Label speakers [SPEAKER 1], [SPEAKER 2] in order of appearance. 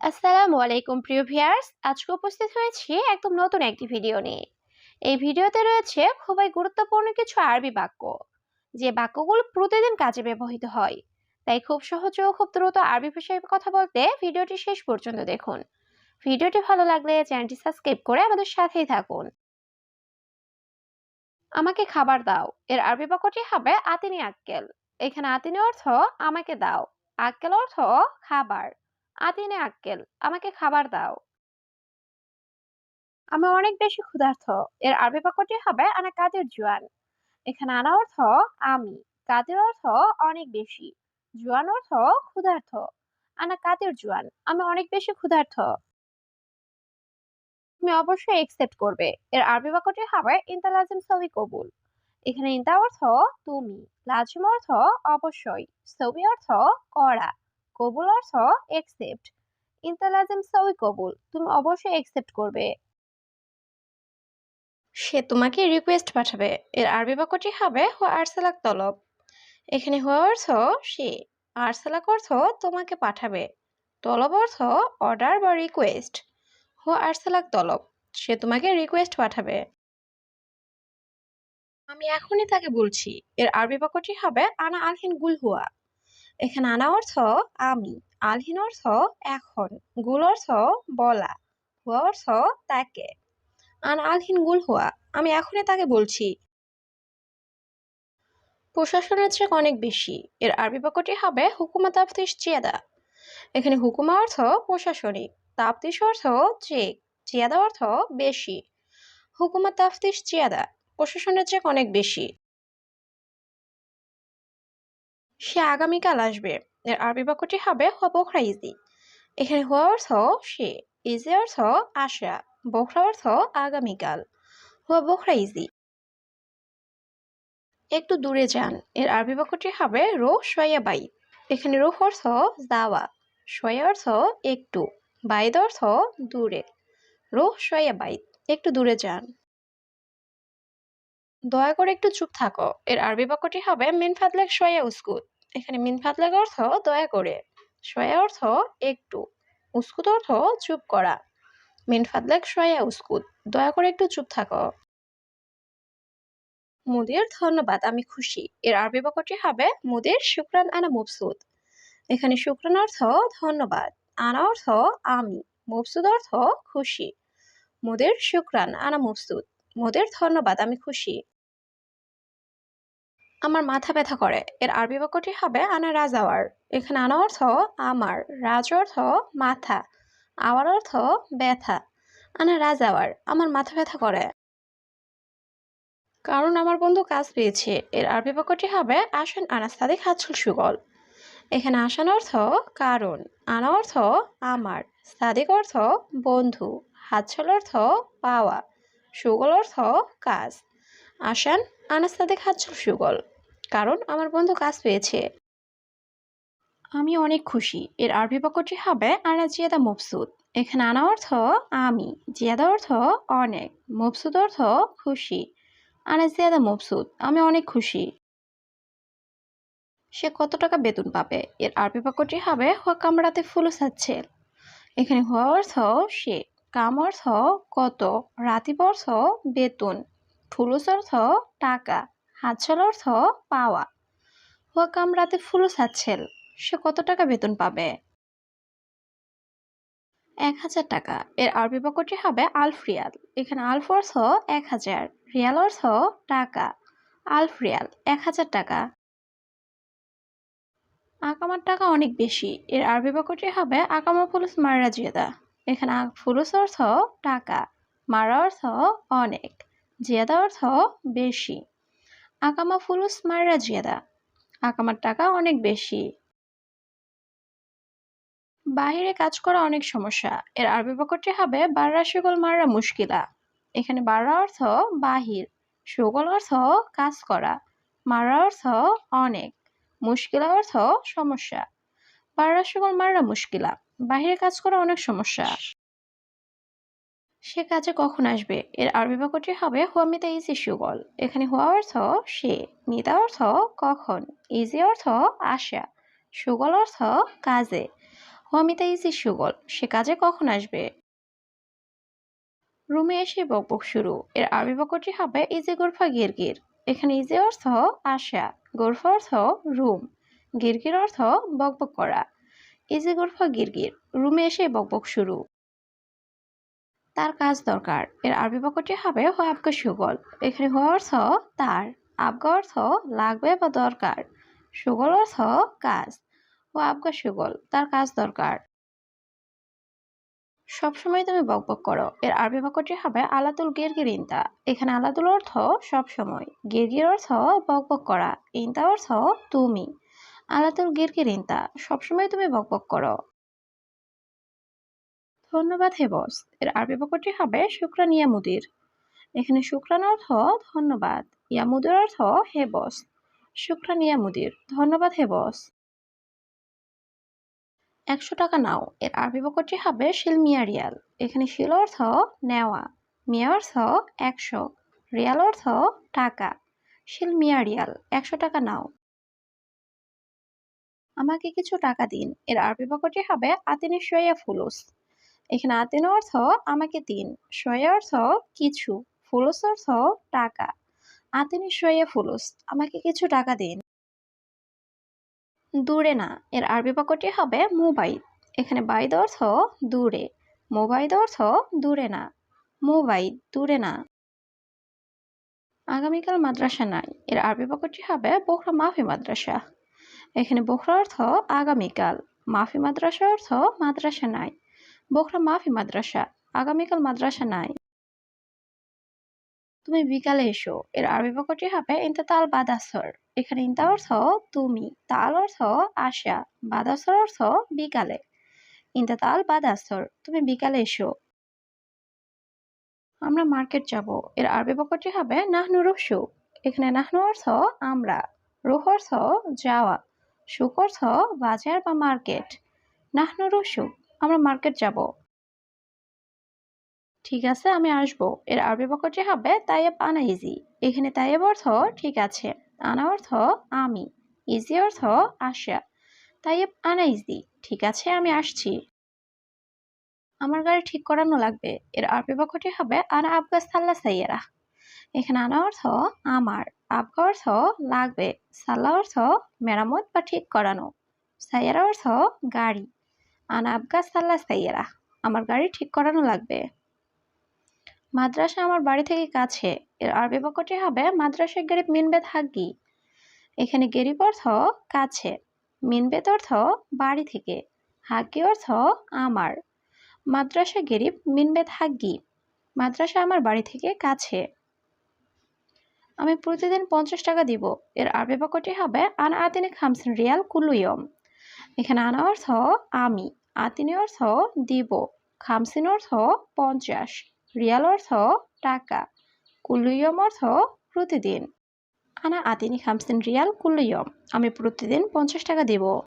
[SPEAKER 1] আসসালামু আলাইকুম, প্রিয় ভিউয়ার্স। আজকে উপস্থিত হয়েছি একদম নতুন একটি ভিডিও নিয়ে। এই ভিডিওতে রয়েছে খুবই গুরুত্বপূর্ণ কিছু আরবি বাক্য, যে বাক্যগুলো প্রতিদিন কাজে ব্যবহৃত হয়। তাই খুব সহজে ও খুব দ্রুত আরবি ভাষায় কথা বলতে ভিডিওটি শেষ পর্যন্ত দেখুন। ভিডিওটি ভালো লাগলে চ্যানেলটি সাবস্ক্রাইব করে আমাদের সাথেই থাকুন। আমাকে খাবার দাও। এর আরবি বাক্যটি হবে আতিনি আক্কেল। এখানে আতিনি অর্থ আমাকে দাও। আক্কেল অর্থ খাবার। আতিনে আক্কেল, আমাকে খাবার দাও। আমি অনেক বেশি ক্ষুধার্ত এর আরবি বাক্যটি হবে আনা কাদের জুয়ান? এখানে আনা অর্থ আমি কাদের অর্থ অনেক বেশি জুয়ান অর্থ ক্ষুধার্ত আনা কাদের জুয়ান আমি অনেক বেশি ক্ষুধার্ত তুমি অবশ্যই একসেপ্ট করবে এর আরবি বাক্যটি হবে ইনতা লাজিম সবি কবুল এখানে ইনতা অর্থ তুমি লাজিম অর্থ অবশ্যই সবি অর্থ করা কবুল অর্থ একসেপ্ট ইনতা লাজিম সবই কবুল, তুমি অবশ্যই একসেপ্ট করবে। সে তোমাকে রিকোয়েস্ট পাঠাবে। এর আরবি বাক্যটি হবে হুয়া আরসালাক তলব এখানে হুয়া অর্থ সে, আরসালাক অর্থ তোমাকে পাঠাবে। তলব অর্থ অর্ডার বা রিকোয়েস্ট হুয়া আরসালাক তলব সে তোমাকে রিকোয়েস্ট পাঠাবে। আমি এখনই তাকে বলছি। এর আরবি বাক্যটি হবে আনা আলহিন গুল হুয়া এখানে আনা অর্থ আমি, আলহীন অর্থ এখন, গুল অর্থ বলা হুয়া অর্থ তাকে। আন আলহীন গুল হুয়া আমি এখনই তাকে বলছি। প্রশাসনের চেক অনেক বেশি, এর আরবি বাক্যটি হবে হুকুমা তাফতিস চিয়াদা এখানে হুকুমা অর্থ প্রশাসনিক তাফতিস অর্থ চেক চিয়াদা অর্থ বেশি। হুকুমা তাফতিস চিয়াদা প্রশাসনের চেক অনেক বেশি। সে আগামীকাল আসবে। এর আরবি বাক্যটি হবে হবখরা ইজি এখানে হওয়া অর্থ সে, ইজি অর্থ আশা বখরা অর্থ আগামীকাল। হুয়া বখরা ইজি একটু দূরে যান। এর আরবি বাক্যটি হবে রো সোয়া বাইত এখানে রোহ অর্থ যাওয়া, সোয়া অর্থ একটু, বাইদ অর্থ দূরে। রো সোয়া বাইত একটু দূরে যান। দয়া করে একটু চুপ থাকো। এর আরবি বাক্যটি হবে মিন ফাদলেক সোয়া উস্কুত। এখানে মিন ফাদলেক অর্থ দয়া করে। সোয়া অর্থ একটু। উস্কুত অর্থ চুপ করা। মিন ফাদলেক সোয়া উস্কুত। দয়া করে একটু চুপ থাকো। মুদির ধন্যবাদ, আমি খুশি। এর আরবি বাক্যটি হবে মুদির শুক্রান আনা মবসুদ এখানে শুক্রান অর্থ ধন্যবাদ, আনা অর্থ আমি মবসুদ অর্থ খুশি। মুদির শুক্রান আনা মবসুদ মুদির ধন্যবাদ, আমি খুশি। আমার মাথা ব্যথা করে। এর আরবি বাক্যটি হবে আনা রাজাওয়ার এখানে আনা অর্থ আমার, রাজ অর্থ মাথা, আওয়ার অর্থ ব্যথা। আনা রাজাওয়ার আমার মাথা ব্যথা করে। কারণ আমার বন্ধু কাজ পেয়েছে। এর আরবি বাক্যটি হবে আসেন আনা সাদিক হাতছুল সুগল। এখানে আসান অর্থ কারণ, আনা অর্থ আমার, সাদিক অর্থ বন্ধু, হাতছল অর্থ পাওয়া, সুগল অর্থ কাজ। আসান আনা সাদিক হাতছুল সুগল। কারণ আমার বন্ধু কাজ পেয়েছে। আমি অনেক খুশি। এর আরবি বাক্যটি হবে, আনা জিয়াদা মবসুদ এখানে আনা অর্থ, আমি। জিয়াদা অর্থ, অনেক। মবসুদ অর্থ, খুশি। আনা জিয়াদা মবসুদ আমি অনেক খুশি। সে কত টাকা বেতন পাবে? এর আরবি বাক্যটি হবে, হুয়া কামড়াতে ফুলুস আছে এখানে হুয়া অর্থ, সে। কাম অর্থ, কত। রাতিব অর্থ, বেতন। ফুলুস অর্থ, টাকা। হাতছাল অর্থ পাওয়া। হুয়া কামরাতে ফুলুস হাতছেল সে কত টাকা বেতন পাবে? এক হাজার টাকা। এর আরবি বাক্যটি হবে আলফ রিয়াল। এখানে আলফ অর্থ এক হাজার, রিয়াল অর্থ টাকা। আলফ রিয়াল, এক হাজার টাকা। আকামার টাকা অনেক বেশি। এর আরবি বাক্যটি হবে আকামা ফুলুস মারা জিয়াদা। এখানে ফুলুস অর্থ টাকা, মারা অর্থ অনেক, জিয়াদা অর্থ বেশি। আকামা ফুলুস মারা জিয়াদা। আকামার টাকা অনেক বেশি। বাহিরে কাজ করা অনেক সমস্যা। এর আরবি বাক্যটি হবে, বাররা সুগল মাররা মুশকিলা। এখানে বাররা অর্থ বাহির, সুগল অর্থ কাজ করা। মাররা অর্থ অনেক, মুশকিলা অর্থ সমস্যা। বাররা সুগল মাররা মুশকিলা। বাহিরে কাজ করা অনেক সমস্যা। সে কাজে কখন আসবে? এর আরবি বাক্যটি হবে, হুয়া মিতা ইজি সুগল এখানে হুয়া অর্থ সে, মিতা অর্থ কখন, ইজি অর্থ আসা, সুগল অর্থ কাজে। হমিতা ইজি সুগল সে কাজে কখন আসবে? রুমে এসে বকবক শুরু। এর আরবি বাক্যটি হবে, ইজে গোরফা গিরগির। এখানে ইজে অর্থ আশা গোরফা অর্থ রুম, গিরগির অর্থ বকবক করা। ইজে গোরফা গিরগির। রুমে এসে বকবক শুরু। তার কাজ দরকার। এর আরবি বাক্যটি হবে হো আবগা সুগল এখানে হো অর্থ তার আবগা অর্থ লাগবে বা দরকার সুগল অর্থ কাজ ও আবগা সুগল তার কাজ দরকার। সবসময় তুমি বকবক করো। এর আরবি বাক্যটি হবে আলাতুল গিরগির ইন্তা এখানে আলাতুল অর্থ সবসময়। গিরগির অর্থ বকবক করা। ইন্তা অর্থ তুমি। আলাতুল গিরগির ইন্তা সবসময় তুমি বকবক করো। ধন্যবাদ হে বস। এর আরবি বাক্যটি হবে শুক্রান ইয়ামুদির। এখানে শুক্রান অর্থ ধন্যবাদ, ইয়ামুদির অর্থ হে বস। শুক্রান ইয়ামুদির, ধন্যবাদ হে বস। একশো টাকা নাও। এর আরবি বাক্যটি হবে শিল মিয়া রিয়াল। এখানে শিল অর্থ নেওয়া, মিয়া অর্থ একশো, রিয়াল অর্থ টাকা। শিল মিয়া রিয়াল, একশো টাকা নাও। আমাকে কিছু টাকা দিন। এর আরবি বাক্যটি হবে আতিনি সোয়া ফুলুস। এখানে আতেন অর্থ আমাকে দিন সোয়া অর্থ কিছু, ফুলুস অর্থ টাকা। আতেনি সোয়া ফুলুস, আমাকে কিছু টাকা দিন। দূরে না, এর আরবি বাক্যটি হবে মোবাইল এখানে বাইদ অর্থ দূরে মোবাইল অর্থ দূরে না। মোবাইল দূরে না। আগামীকাল মাদ্রাসা নাই, এর আরবি বাক্যটি হবে বোখরা মাফি মাদ্রাসা। এখানে বোখরা অর্থ আগামীকাল মাফি মাদ্রাসা অর্থ মাদ্রাসা নাই। বোখরা মাফি মাদ্রাসা। আগামীকাল মাদ্রাসা নাই। তুমি বিকালে এসো। এর আরবি বাক্যটি হবে ইন্তা তাল বাদাসর। এখানে ইন্তা অর্থ তুমি, তাল অর্থ আশা, বাদাসর অর্থ বিকালে। ইন্তা তাল বাদাসর, তুমি বিকালে এসো। আমরা মার্কেট যাব। এর আরবি বাক্যটি হবে নাহনু রুহসু এখানে নাহনু অর্থ আমরা, রুহ অর্থ যাওয়া, সুখ অর্থ বাজার বা মার্কেট। নাহনু রুহসু আমরা মার্কেট যাব। ঠিক আছে, আমি আসব। এর আরবি বাক্যটি হবে তাইয়েব আনা ইজি এখানে তাইয়েব অর্থ, ঠিক আছে। আনা অর্থ, আমি। ইজি অর্থ, আসা। তাইয়েব আনা ইজি ঠিক আছে, আমি আসছি। আমার গাড়ি ঠিক করানো লাগবে। এর আরবি বাক্যটি হবে, আনা আবগা সাল্লা সাইয়েরা। এখানে আনা অর্থ, আমার। আবগা অর্থ, লাগবে। সাল্লা অর্থ, মেরামত বা ঠিক করানো। সাইয়েরা অর্থ, গাড়ি। আনা আবগা সাল্লা সাইয়েরা আমার গাড়ি ঠিক করানো লাগবে। মাদ্রাসা আমার বাড়ি থেকে কাছে। এর আরবি বাক্যটি হবে, মাদ্রাসা গরিব মিনবেদ হাগ্গি। এখানে গরিব অর্থ কাছে মিনবেদ অর্থ বাড়ি থেকে, হাগ্গি অর্থ আমার। মাদ্রাসা গরিব মিনবেদ হাগ্গি, মাদ্রাসা আমার বাড়ি থেকে কাছে। আমি প্রতিদিন পঞ্চাশ টাকা দিব। এর আরবি বাক্যটি হবে, আনা আতিনি খামসিন রিয়াল কুলুয়ম এখানে আনা অর্থ আমি আতিনি অর্থ দিব খামসিন অর্থ পঞ্চাশ, রিয়াল অর্থ টাকা কুল্লুয়ম অর্থ প্রতিদিন। আনা আতিনি, খামসিন, রিয়াল কুল্লুয়ম আমি প্রতিদিন পঞ্চাশ টাকা দেব।